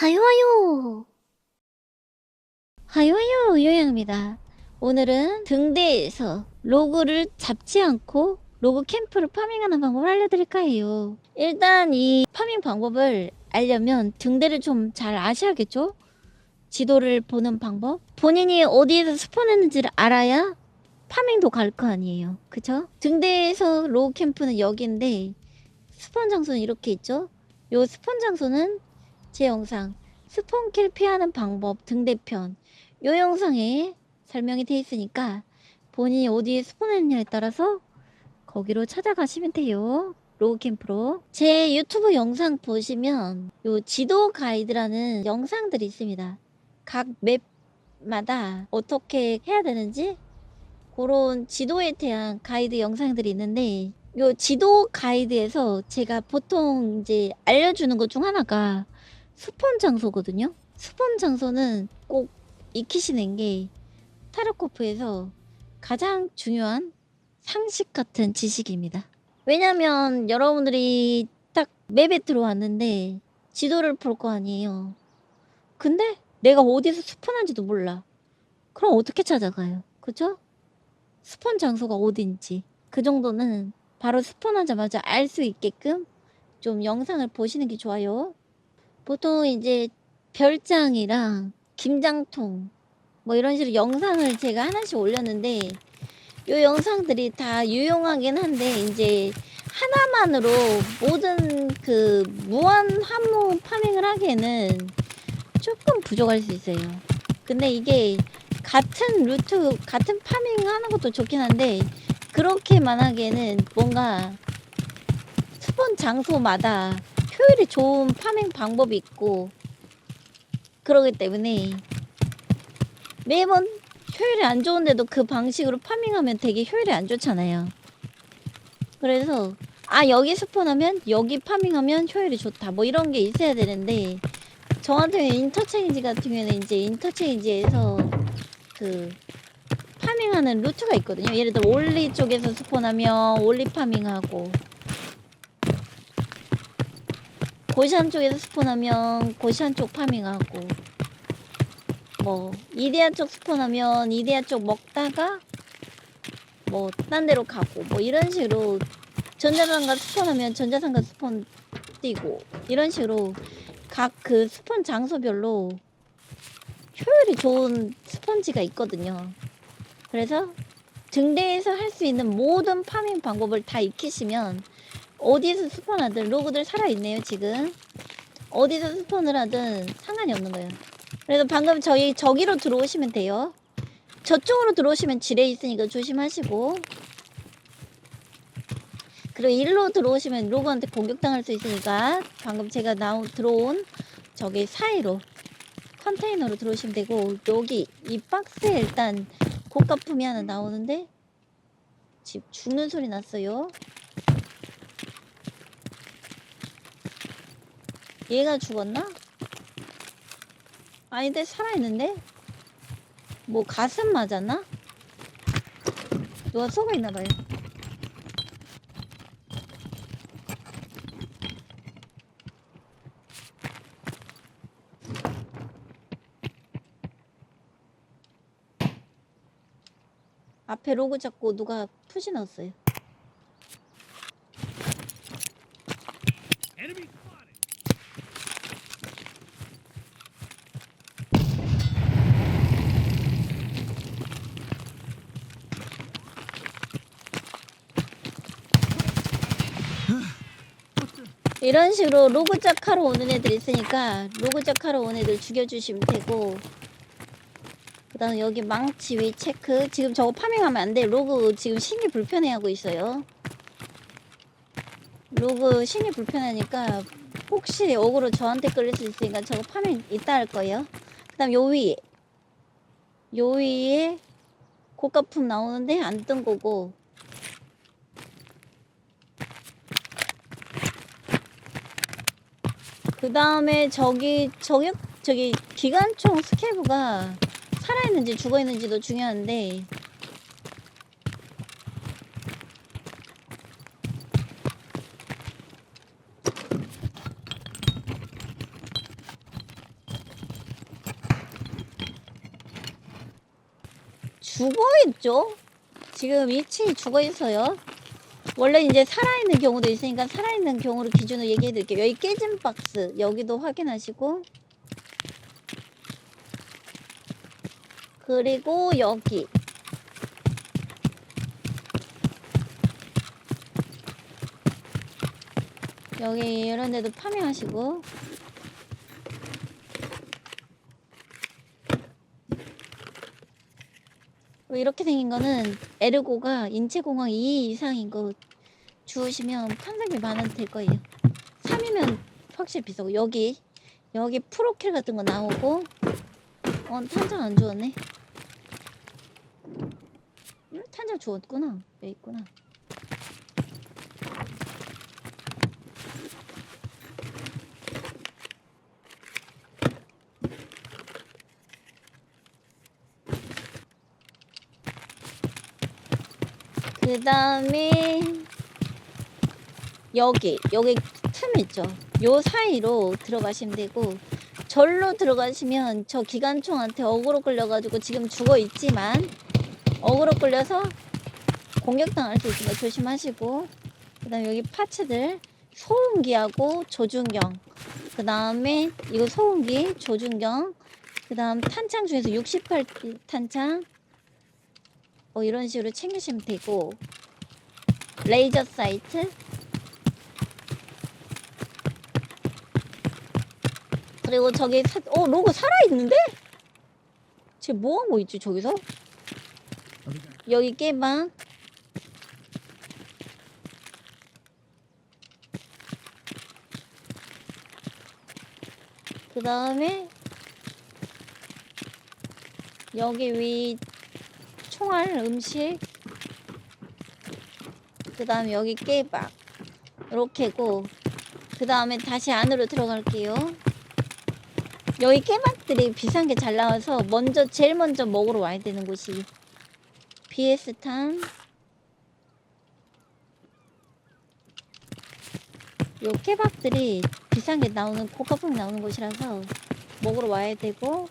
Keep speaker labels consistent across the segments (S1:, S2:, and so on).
S1: 하요하요 하요하요 요양입니다. 오늘은 등대에서 로그를 잡지 않고 로그 캠프를 파밍하는 방법을 알려드릴까 해요? 일단 이 파밍 방법을 알려면 등대를 좀 잘 아셔야겠죠? 지도를 보는 방법. 본인이 어디에서 스폰했는지를 알아야 파밍도 갈 거 아니에요. 그쵸? 등대에서 로그 캠프는 여기인데 스폰 장소는 이렇게 있죠? 요 스폰 장소는 제 영상 스폰킬 피하는 방법 등대편. 요 영상에 설명이 돼 있으니까 본인이 어디에 스폰했느냐에 따라서 거기로 찾아가시면 돼요. 로그 캠프로. 제 유튜브 영상 보시면 요 지도 가이드라는 영상들이 있습니다. 각 맵마다 어떻게 해야 되는지 그런 지도에 대한 가이드 영상들이 있는데 요 지도 가이드에서 제가 보통 이제 알려주는 것 중 하나가 스폰 장소거든요. 스폰 장소는 꼭 익히시는 게 타르코프에서 가장 중요한 상식 같은 지식입니다. 왜냐면 여러분들이 딱 맵에 들어왔는데 지도를 볼 거 아니에요. 근데 내가 어디서 스폰한지도 몰라. 그럼 어떻게 찾아가요? 그죠? 스폰 장소가 어딘지 그 정도는 바로 스폰하자마자 알 수 있게끔 좀 영상을 보시는 게 좋아요. 보통 이제 별장이랑 김장통 뭐 이런 식으로 영상을 제가 하나씩 올렸는데 요 영상들이 다 유용하긴 한데 이제 하나만으로 모든 그 무한 함무 파밍을 하기에는 조금 부족할 수 있어요. 근데 이게 같은 루트 같은 파밍 하는 것도 좋긴 한데 그렇게만 하기에는 뭔가 스폰 장소마다 효율이 좋은 파밍 방법이 있고 그러기 때문에 매번 효율이 안 좋은데도 그 방식으로 파밍하면 되게 효율이 안 좋잖아요. 그래서 아 여기 스폰하면 여기 파밍하면 효율이 좋다 뭐 이런 게 있어야 되는데 저한테는 인터체인지 같은 경우에는 이제 인터체인지에서 그 파밍하는 루트가 있거든요. 예를 들어 올리 쪽에서 스폰하면 올리 파밍하고 고시안 쪽에서 스폰하면 고시안 쪽 파밍하고 뭐 이데아 쪽 스폰하면 이데아 쪽 먹다가 뭐 딴 데로 가고 뭐 이런 식으로 전자상가 스폰하면 전자상가 스폰 뛰고 이런 식으로 각 그 스폰 장소별로 효율이 좋은 스펀지가 있거든요. 그래서 등대에서 할 수 있는 모든 파밍 방법을 다 익히시면 어디에서 스폰 하든 로그들 살아있네요 지금. 어디서 스폰을 하든 상관이 없는 거예요. 그래서 방금 저희 저기로 들어오시면 돼요. 저쪽으로 들어오시면 지뢰 있으니까 조심하시고. 그리고 일로 들어오시면 로그한테 공격당할 수 있으니까 방금 제가 나오 들어온 저기 사이로 컨테이너로 들어오시면 되고 여기 이 박스에 일단 고가품이 하나 나오는데 지금 죽는 소리 났어요 얘가 죽었나? 아닌데 살아있는데? 뭐 가슴 맞았나? 누가 쏘고 있나봐요 앞에 로고 잡고 누가 푸시 넣었어요 이런 식으로 로그작 하러 오는 애들 있으니까 로그작 하러 온 애들 죽여주시면 되고 그 다음 여기 망치 위 체크. 지금 저거 파밍하면 안돼. 로그 지금 신이 불편해하고 있어요. 로그 신이 불편하니까 혹시 어그로 저한테 끌릴 수 있으니까 저거 파밍 이따 할 거예요. 그 다음 요 위에 요 위에 고가품 나오는데 안 뜬 거고 그 다음에 저기 저격 저기 기관총 스케브가 살아있는지 죽어있는지도 중요한데 죽어있죠? 지금 2층이 죽어있어요 원래 이제 살아있는 경우도 있으니까 살아있는 경우를 기준으로 얘기해 드릴게요. 여기 깨진 박스, 여기도 확인하시고. 그리고 여기. 여기 이런 데도 파밍하시고. 이렇게 생긴 거는 에르고가 인체공황 2 이상인 거 주우시면 판상비 만원 될 거예요. 3이면 확실히 비싸고 여기 여기 프로킬 같은 거 나오고 어 탄창 안 주웠네. 음, 탄창 주웠구나. 여기 있구나. 그 다음에 여기 여기 틈 있죠? 요 사이로 들어가시면 되고 절로 들어가시면 저 기관총한테 어그로 끌려가지고 지금 죽어 있지만 어그로 끌려서 공격당할 수 있으니까 조심하시고 그 다음에 여기 파츠들 소음기하고 조준경 그 다음에 이거 소음기 조준경 그 다음 탄창 중에서 68 탄창 뭐 이런 식으로 챙기시면 되고 레이저 사이트 그리고 저기 사, 어 로고 살아있는데? 쟤 뭐하고 있지 저기서? 여기 깨방 그 다음에 여기 위 총알 음식. 그 다음에 여기 깨박. 이렇게고 그 다음에 다시 안으로 들어갈게요. 여기 깨박들이 비싼 게 잘 나와서 먼저 제일 먼저 먹으러 와야 되는 곳이 BS탄. 요 깨박들이 비싼 게 나오는 고가품 나오는 곳이라서 먹으러 와야 되고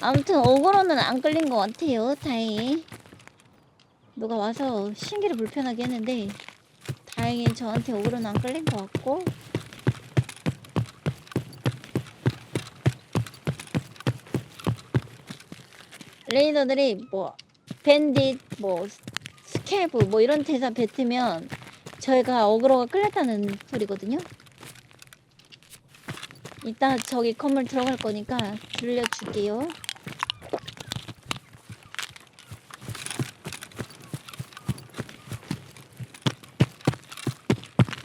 S1: 아무튼 어그로는 안 끌린 것 같아요. 다행히 누가 와서 신기를 불편하게 했는데 다행히 저한테 어그로는 안 끌린 것 같고 레이더들이 뭐 밴딧 뭐 스캐브 뭐 이런 대사 뱉으면 저희가 어그로가 끌렸다는 소리거든요. 이따 저기 건물 들어갈 거니까 들려줄게요.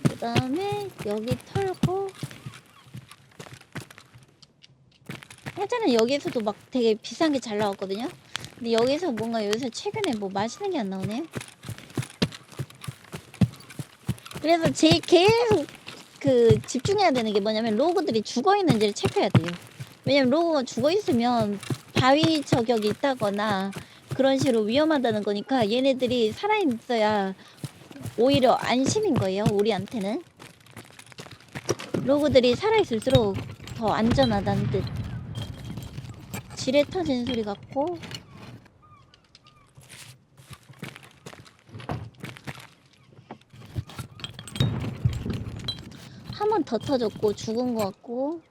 S1: 그 다음에 여기 털고 예전에 여기서도 막 되게 비싼 게 잘 나왔거든요. 근데 여기서 뭔가 요새 최근에 뭐 맛있는 게 안 나오네. 그래서 제 계속 그 집중해야 되는 게 뭐냐면 로고들이 죽어 있는지를 체크해야 돼요. 왜냐면 로고가 죽어 있으면 바위 저격이 있다거나 그런 식으로 위험하다는 거니까 얘네들이 살아 있어야 오히려 안심인 거예요. 우리한테는 로고들이 살아 있을수록 더 안전하다는 뜻. 지뢰 터지는 소리 같고 한 번 더 터졌고 죽은 것 같고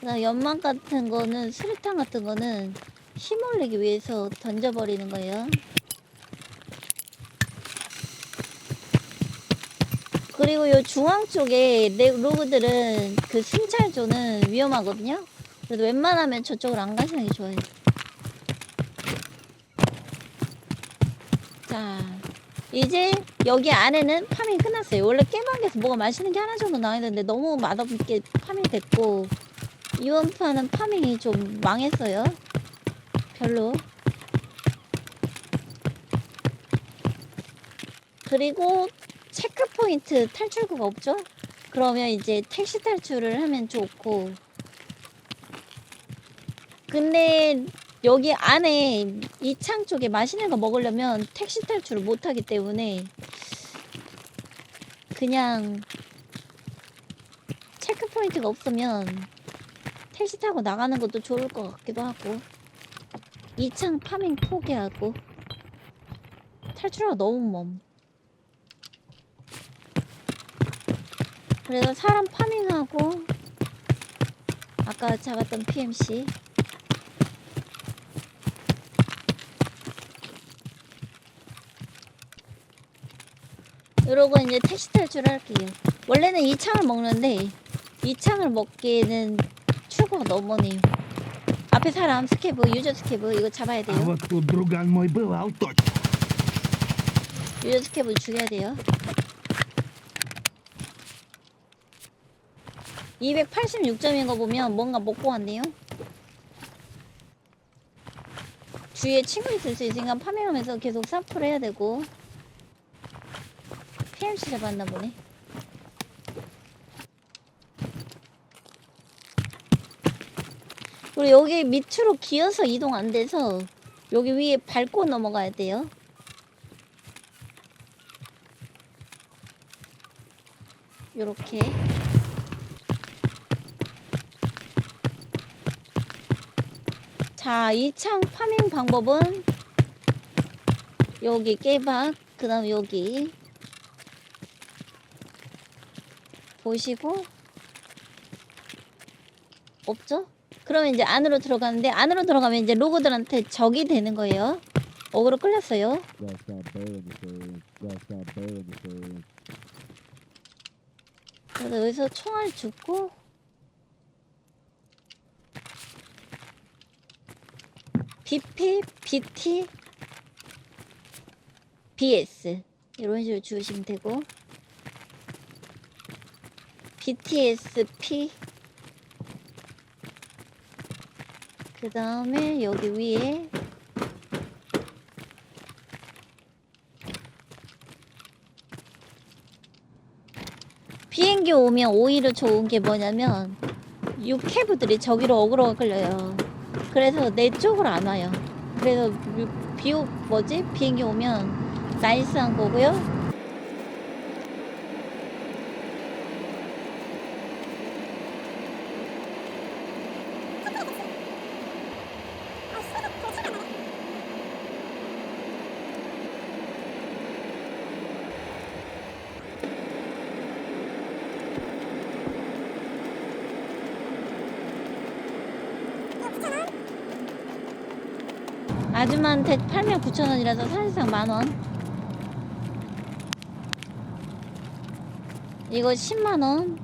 S1: 그다음 연막 같은 거는 수류탄 같은 거는 힘 올리기 위해서 던져버리는 거예요. 그리고 요 중앙 쪽에 내 로그들은 그 순찰조는 위험하거든요. 그래도 웬만하면 저쪽으로 안 가시는 게 좋아요. 자, 이제 여기 안에는 파밍이 끝났어요. 원래 깨방에서 뭐가 맛있는 게 하나 정도 나와야 되는데 너무 맛없게 파밍 됐고 이원판은 파밍이 좀 망했어요. 별로. 그리고 체크 포인트 탈출구가 없죠? 그러면 이제 택시 탈출을 하면 좋고 근데 여기 안에 이 창 쪽에 맛있는 거 먹으려면 택시 탈출을 못 하기 때문에 그냥 체크포인트가 없으면 택시 타고 나가는 것도 좋을 것 같기도 하고 2창 파밍 포기하고. 탈출하고 너무 먼 그래서 사람 파밍하고 아까 잡았던 PMC 이러고 이제 택시 탈출할게요. 원래는 이 창을 먹는데 이 창을 먹기에는 출구가 너무 머네요 앞에 사람 스케브 유저 스케브 이거 잡아야
S2: А
S1: 돼요
S2: вот тут друган мой бывал точно.
S1: 유저 스케브 죽여야 돼요 286점인 거 보면 뭔가 먹고 왔네요 주위에 친구 있을 수 있으니까 파밍하면서 계속 사프를 해야 되고 PMC 잡았나 보네 그리고 여기 밑으로 기어서 이동 안 돼서 여기 위에 밟고 넘어가야 돼요. 요렇게. 자, 이창 파밍 방법은 여기 깨박, 그 다음 여기. 보시고. 없죠? 그러면 이제 안으로 들어가는데 안으로 들어가면 이제 로고들한테 적이 되는 거예요. 어그로 끌렸어요. 여기서 총알 죽고 BP, BT, BS 이런 식으로 주시면 되고 BTSP 그 다음에 여기 위에 비행기 오면 오히려 좋은 게 뭐냐면 육해부들이 저기로 어그로가 끌려요. 그래서 내 쪽으로 안 와요. 그래서 유- 비오 뭐지 비행기 오면 나이스한 거고요. 아줌마한테 팔면 9,000원이라서 사실상 만원. 이거 10만원.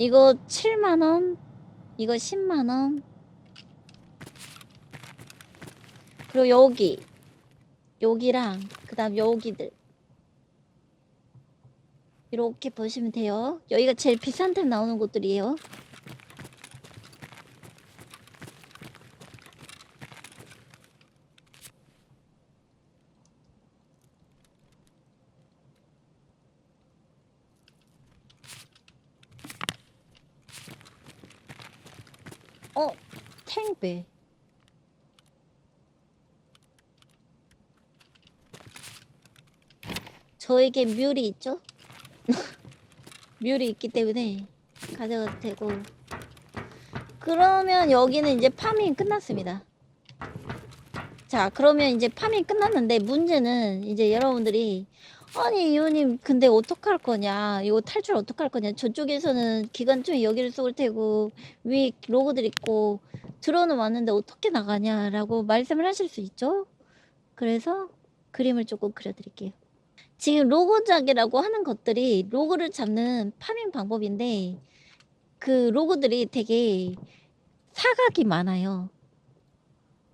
S1: 이거 7만원. 이거 10만원. 그리고 여기. 여기랑, 그 다음 여기들. 이렇게 보시면 돼요. 여기가 제일 비싼 템 나오는 곳들이에요. 어, 탱배. 저에게 뮬이 있죠? 뮬이 있기 때문에 가져가도 되고. 그러면 여기는 이제 파밍 끝났습니다. 자, 그러면 이제 파밍 끝났는데 문제는 이제 여러분들이 아니 이호님 근데 어떡할 거냐? 이거 탈출 어떡할 거냐? 저쪽에서는 기관총이 여기를 쏠 테고 위에 로고들 있고 들어는 왔는데 어떻게 나가냐라고 말씀을 하실 수 있죠? 그래서 그림을 조금 그려드릴게요. 지금 로고작이라고 하는 것들이 로고를 잡는 파밍 방법인데 그 로고들이 되게 사각이 많아요.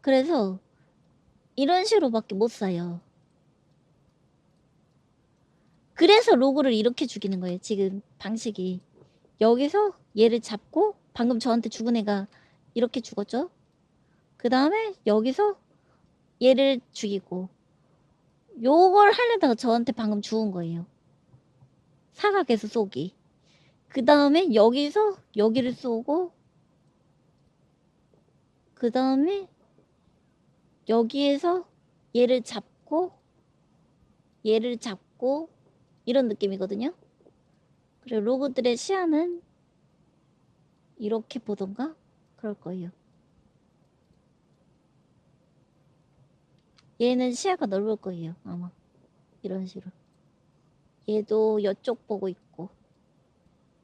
S1: 그래서 이런 식으로밖에 못 사요 그래서 로고를 이렇게 죽이는 거예요. 지금 방식이. 여기서 얘를 잡고 방금 저한테 죽은 애가 이렇게 죽었죠. 그 다음에 여기서 얘를 죽이고 요걸 하려다가 저한테 방금 죽은 거예요. 사각에서 쏘기. 그 다음에 여기서 여기를 쏘고 그 다음에 여기에서 얘를 잡고 얘를 잡고 이런 느낌이거든요. 그리고 로그들의 시야는 이렇게 보던가 그럴 거예요. 얘는 시야가 넓을 거예요. 아마 이런 식으로. 얘도 이쪽 보고 있고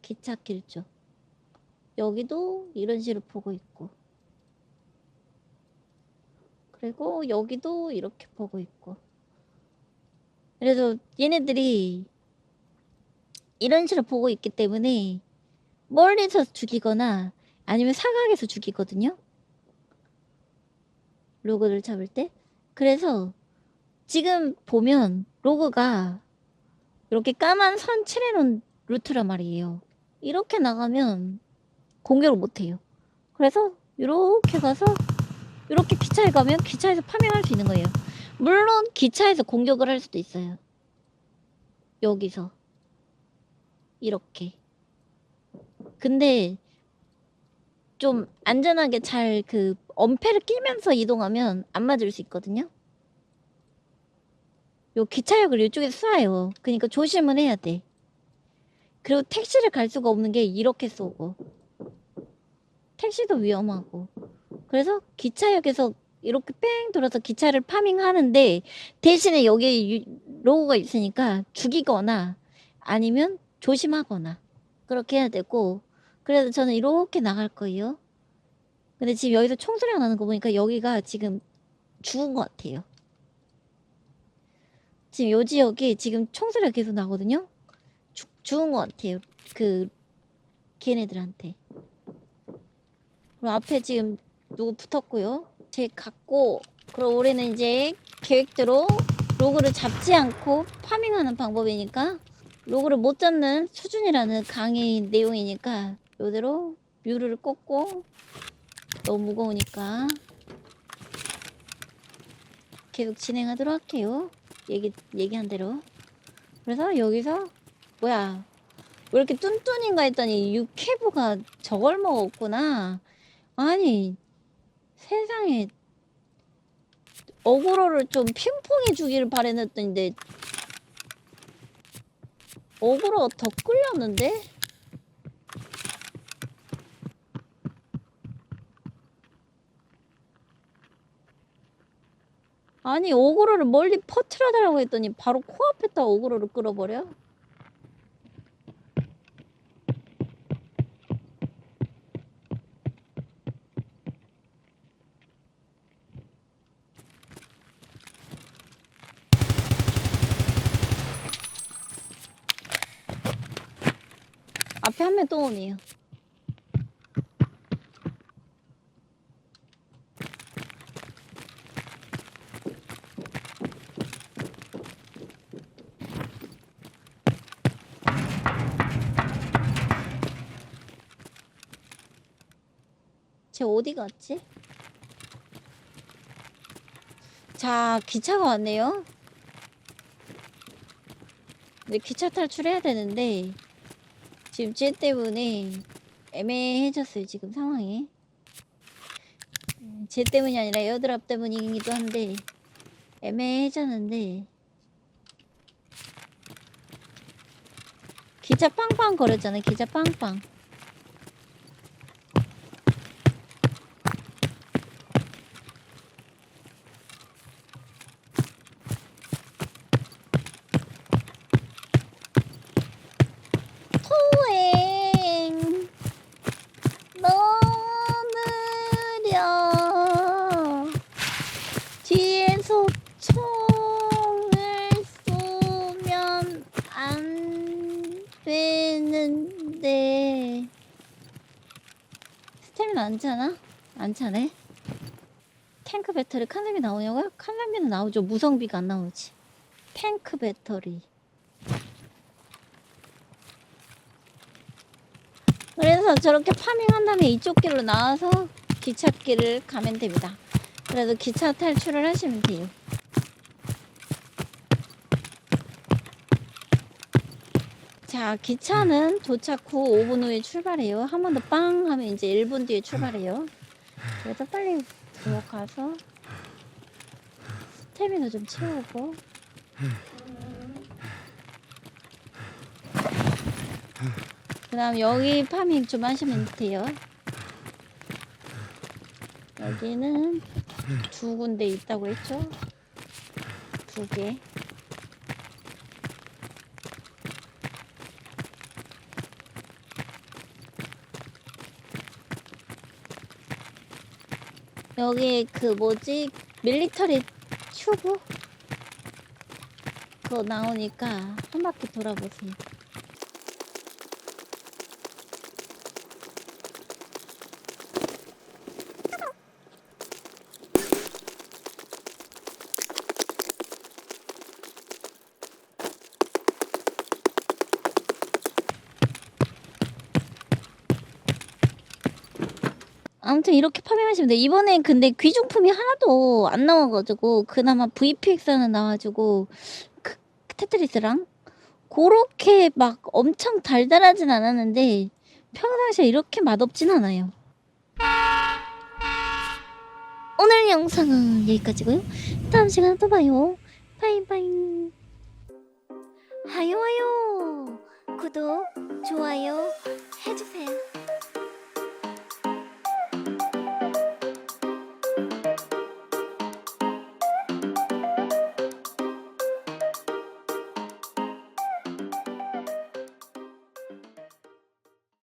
S1: 기찻길 쪽. 여기도 이런 식으로 보고 있고. 그리고 여기도 이렇게 보고 있고. 그래서 얘네들이 이런 식으로 보고 있기 때문에 멀리서 죽이거나 아니면 사각에서 죽이거든요. 로그를 잡을 때. 그래서 지금 보면 로그가 이렇게 까만 선 칠해놓은 루트란 말이에요. 이렇게 나가면 공격을 못해요. 그래서 이렇게 가서 이렇게 기차에 가면 기차에서 파밍할 수 있는 거예요. 물론 기차에서 공격을 할 수도 있어요. 여기서 이렇게. 근데 좀 안전하게 잘 그 엄폐를 끼면서 이동하면 안 맞을 수 있거든요. 요 기차역을 이쪽에서 쏴요. 그러니까 조심을 해야 돼. 그리고 택시를 갈 수가 없는 게 이렇게 쏘고 택시도 위험하고 그래서 기차역에서 이렇게 뺑 돌아서 기차를 파밍하는데 대신에 여기 유- 로고가 있으니까 죽이거나 아니면 조심하거나 그렇게 해야 되고 그래서 저는 이렇게 나갈 거예요. 근데 지금 여기서 총소리가 나는 거 보니까 여기가 지금 죽은 것 같아요. 지금 요 지역이 지금 총소리가 계속 나거든요. 죽, 죽은 것 같아요. 그 걔네들한테. 그리고 앞에 지금 누구 붙었고요. 제 갖고 그럼 올해는 이제 계획대로 로그를 잡지 않고 파밍하는 방법이니까 로그를 못 잡는 수준이라는 강의 내용이니까 이대로 뮤를 꽂고 너무 무거우니까 계속 진행하도록 할게요. 얘기 얘기한 대로. 그래서 여기서 뭐야 왜 이렇게 뚠뚠인가 했더니 육회부가 저걸 먹었구나. 아니 세상에 어그로를 좀 핑퐁해 주기를 바랬는데 어그로가 더 끌렸는데? 아니 어그로를 멀리 퍼트려달라고 했더니 바로 코앞에다 어그로를 끌어버려? 오네요. 쟤 어디 갔지? 자, 기차가 왔네요. 근데 기차 탈출해야 되는데 지금 쟤 때문에 애매해졌어요 지금 상황이. 음, 쟤 때문이 아니라 에어드랍 때문이기도 한데 애매해졌는데. 기차 빵빵 거렸잖아요 기차 빵빵 토행 너무 느려 뒤에서 총을 쏘면 안 되는데 스태미나 안 차네 탱크 배터리 칸삼이 나오냐고요? 칸삼이는 나오죠 무성비가 안 나오지 탱크 배터리 그래서 저렇게 파밍한 다음에 이쪽 길로 나와서 기찻길을 가면 됩니다. 그래도 기차 탈출을 하시면 돼요. 자, 기차는 도착 후 5분 후에 출발해요. 한 번 더 빵 하면 이제 1분 뒤에 출발해요. 그래서 빨리 들어가서 스태미너 좀 채우고 그 다음 여기 파밍 좀 하시면 돼요. 여기는 두 군데 있다고 했죠? 두 개. 여기 그 뭐지 밀리터리 튜브 그거 나오니까 한 바퀴 돌아보세요. 아무튼 이렇게 파밍 하시면 돼요. 이번에 근데 귀중품이 하나도 안 나와가지고 그나마 VPX는 나와가지고 그 테트리스랑 그렇게 막 엄청 달달하진 않았는데 평상시에 이렇게 맛없진 않아요. 오늘 영상은 여기까지고요. 다음 시간에 또 봐요. 바이바이. 하요 하요. 구독, 좋아요 해주세요.